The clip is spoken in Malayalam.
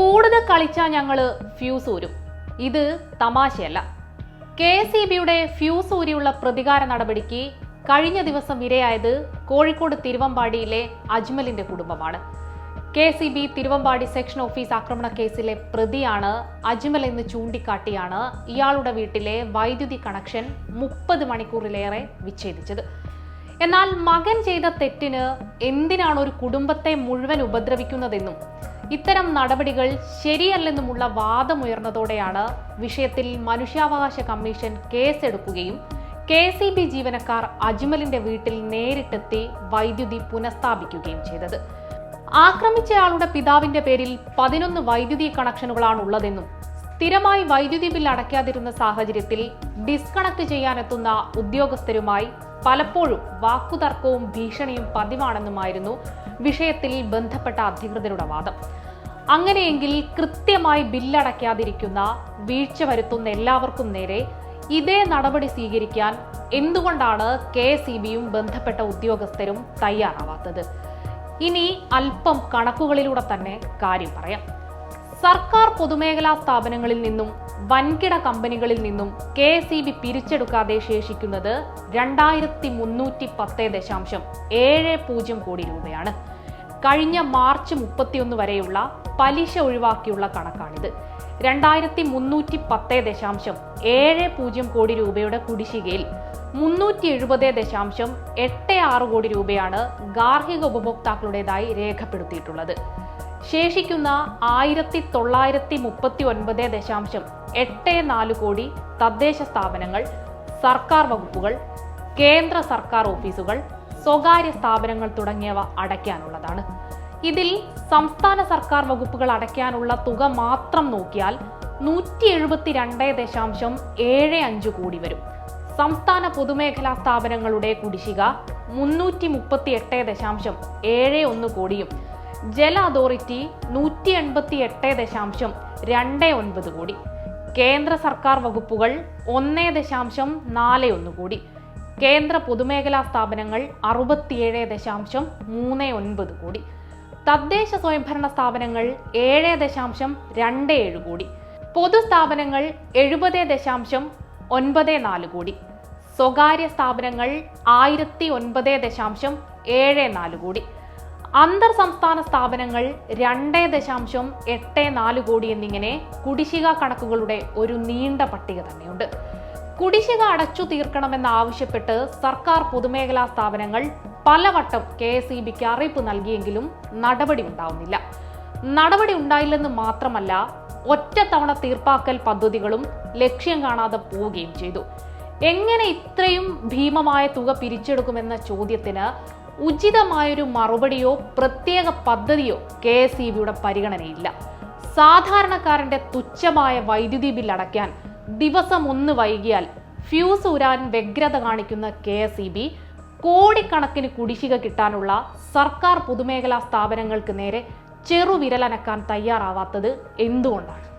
കൂടുതൽ കളിച്ചാൽ ഞങ്ങൾ ഫ്യൂസ് ഊരും. ഇത് തമാശയല്ല. കെ എസ് ഇ ബിയുടെ ഫ്യൂസ് ഊരിയുള്ള പ്രതികാര നടപടിക്ക് കഴിഞ്ഞ ദിവസം ഇരയായത് കോഴിക്കോട് തിരുവമ്പാടിയിലെ അജ്മലിന്റെ കുടുംബമാണ്. K C B Thiruvambady section office ആക്രമണ കേസിലെ പ്രതിയാണ് അജ്മൽ എന്ന് ചൂണ്ടിക്കാട്ടിയാണ് ഇയാളുടെ വീട്ടിലെ വൈദ്യുതി കണക്ഷൻ മുപ്പത് മണിക്കൂറിലേറെ വിച്ഛേദിച്ചത്. എന്നാൽ മകൻ ചെയ്ത തെറ്റിന് എന്തിനാണ് ഒരു കുടുംബത്തെ മുഴുവൻ ഉപദ്രവിക്കുന്നതെന്നും ഇത്തരം നടപടികൾ ശരിയല്ലെന്നുമുള്ള വാദമുയർന്നതോടെയാണ് വിഷയത്തിൽ മനുഷ്യാവകാശ കമ്മീഷൻ കേസെടുക്കുകയും കെ സി ബി ജീവനക്കാർ അജ്മലിന്റെ വീട്ടിൽ നേരിട്ടെത്തി വൈദ്യുതി പുനഃസ്ഥാപിക്കുകയും ചെയ്തത്. ആക്രമിച്ചയാളുടെ പിതാവിന്റെ പേരിൽ പതിനൊന്ന് വൈദ്യുതി കണക്ഷനുകളാണ് ഉള്ളതെന്നും സ്ഥിരമായി വൈദ്യുതി ബിൽ അടയ്ക്കാതിരുന്ന സാഹചര്യത്തിൽ ഡിസ്കണക്ട് ചെയ്യാനെത്തുന്ന ഉദ്യോഗസ്ഥരുമായി പലപ്പോഴും വാക്കുതർക്കവും ഭീഷണിയും പതിവാണെന്നുമായിരുന്നു വിഷയത്തിൽ ബന്ധപ്പെട്ട അധികൃതരുടെ വാദം. അങ്ങനെയെങ്കിൽ കൃത്യമായി ബില്ലടയ്ക്കാതിരിക്കുന്ന വീഴ്ച വരുത്തുന്ന എല്ലാവർക്കും നേരെ ഇതേ നടപടി സ്വീകരിക്കാൻ എന്തുകൊണ്ടാണ് കെ എസ് ബന്ധപ്പെട്ട ഉദ്യോഗസ്ഥരും തയ്യാറാവാത്തത്? ഇനി അല്പം കണക്കുകളിലൂടെ തന്നെ കാര്യം പറയാം. സർക്കാർ പൊതുമേഖലാ സ്ഥാപനങ്ങളിൽ നിന്നും വൻകിട കമ്പനികളിൽ നിന്നും കെ എസ് ഇ ബി പിരിച്ചെടുക്കാതെ ശേഷിക്കുന്നത് രണ്ടായിരത്തി മുന്നൂറ്റി പത്ത് ദശാംശം ഏഴ് പൂജ്യം കോടി രൂപയാണ്. കഴിഞ്ഞ മാർച്ച് മുപ്പത്തിയൊന്ന് വരെയുള്ള പലിശ ഒഴിവാക്കിയുള്ള കണക്കാണിത്. രണ്ടായിരത്തി മുന്നൂറ്റി പത്ത് ദശാംശം ഏഴ് പൂജ്യം കോടി രൂപയുടെ കുടിശ്ശികയിൽ മുന്നൂറ്റി എഴുപത് ദശാംശം എട്ട് ആറ് കോടി രൂപയാണ് ഗാർഹിക ഉപഭോക്താക്കളുടേതായി രേഖപ്പെടുത്തിയിട്ടുള്ളത്. ശേഷിക്കുന്ന ആയിരത്തി തൊള്ളായിരത്തി മുപ്പത്തി ഒൻപത് ദശാംശം എട്ട് നാല് കോടി തദ്ദേശ സ്ഥാപനങ്ങൾ സർക്കാർ വകുപ്പുകൾ കേന്ദ്ര സർക്കാർ ഓഫീസുകൾ സ്വകാര്യ സ്ഥാപനങ്ങൾ തുടങ്ങിയവ അടയ്ക്കാനുള്ളതാണ്. ഇതിൽ സംസ്ഥാന സർക്കാർ വകുപ്പുകൾ അടയ്ക്കാനുള്ള തുക മാത്രം നോക്കിയാൽ നൂറ്റി എഴുപത്തി രണ്ട് ദശാംശം ഏഴ് അഞ്ച് കോടി വരും. സംസ്ഥാന പൊതുമേഖലാ സ്ഥാപനങ്ങളുടെ കുടിശ്ശിക മുന്നൂറ്റി മുപ്പത്തി എട്ട് ദശാംശം ഏഴ് ഒന്ന് കോടിയും ജല അതോറിറ്റി നൂറ്റി എൺപത്തി എട്ട് ദശാംശം രണ്ട് ഒൻപത് കോടി കേന്ദ്ര സർക്കാർ വകുപ്പുകൾ ഒന്ന് ദശാംശം നാല് ഒന്ന് കോടി കേന്ദ്ര പൊതുമേഖലാ സ്ഥാപനങ്ങൾ അറുപത്തിയേഴ് ദശാംശം മൂന്ന് ഒൻപത് കോടി. തദ്ദേശ സ്വയംഭരണ സ്ഥാപനങ്ങൾ ഏഴ് ദശാംശം രണ്ട് ഏഴ് കോടി. പൊതുസ്ഥാപനങ്ങൾ എഴുപത് ദശാംശം ഒൻപത് നാല് കോടി. സ്വകാര്യ സ്ഥാപനങ്ങൾ ആയിരത്തി ഒൻപത് ദശാംശം ഏഴ് നാല് കോടി. അന്തർ സംസ്ഥാന സ്ഥാപനങ്ങൾ രണ്ട് ദശാംശം എട്ട് നാല് കോടി എന്നിങ്ങനെ കുടിശ്ശിക കണക്കുകളുടെ ഒരു നീണ്ട പട്ടിക തന്നെയുണ്ട്. കുടിശ്ശിക അടച്ചു തീർക്കണമെന്നാവശ്യപ്പെട്ട് സർക്കാർ പൊതുമേഖലാ സ്ഥാപനങ്ങൾ പലവട്ടം കെ എസ് ഇ ബിക്ക് അറിയിപ്പ് നൽകിയെങ്കിലും നടപടി ഉണ്ടാവുന്നില്ല. നടപടി ഉണ്ടായില്ലെന്ന് മാത്രമല്ല ഒറ്റത്തവണ തീർപ്പാക്കൽ പദ്ധതികളും ലക്ഷ്യം കാണാതെ പോവുകയും ചെയ്തു. എങ്ങനെ ഇത്രയും ഭീമമായ തുക പിരിച്ചെടുക്കുമെന്ന ചോദ്യത്തിന് ഉചിതമായൊരു മറുപടിയോ പ്രത്യേക പദ്ധതിയോ കെ എസ് ഇ ബിയുടെ പരിഗണനയില്ല. സാധാരണക്കാരന്റെ തുച്ഛമായ വൈദ്യുതി ബിൽ അടയ്ക്കാൻ ദിവസം ഒന്ന് വൈകിയാൽ ഫ്യൂസ് ഊരാൻ വ്യഗ്രത കാണിക്കുന്ന കെ എസ് ഇ ബി കോടിക്കണക്കിന് കുടിശ്ശിക കിട്ടാനുള്ള സർക്കാർ പൊതുമേഖലാ സ്ഥാപനങ്ങൾക്ക് നേരെ ചെറുവിരലനക്കാൻ തയ്യാറാവാത്തത് എന്തുകൊണ്ടാണ്?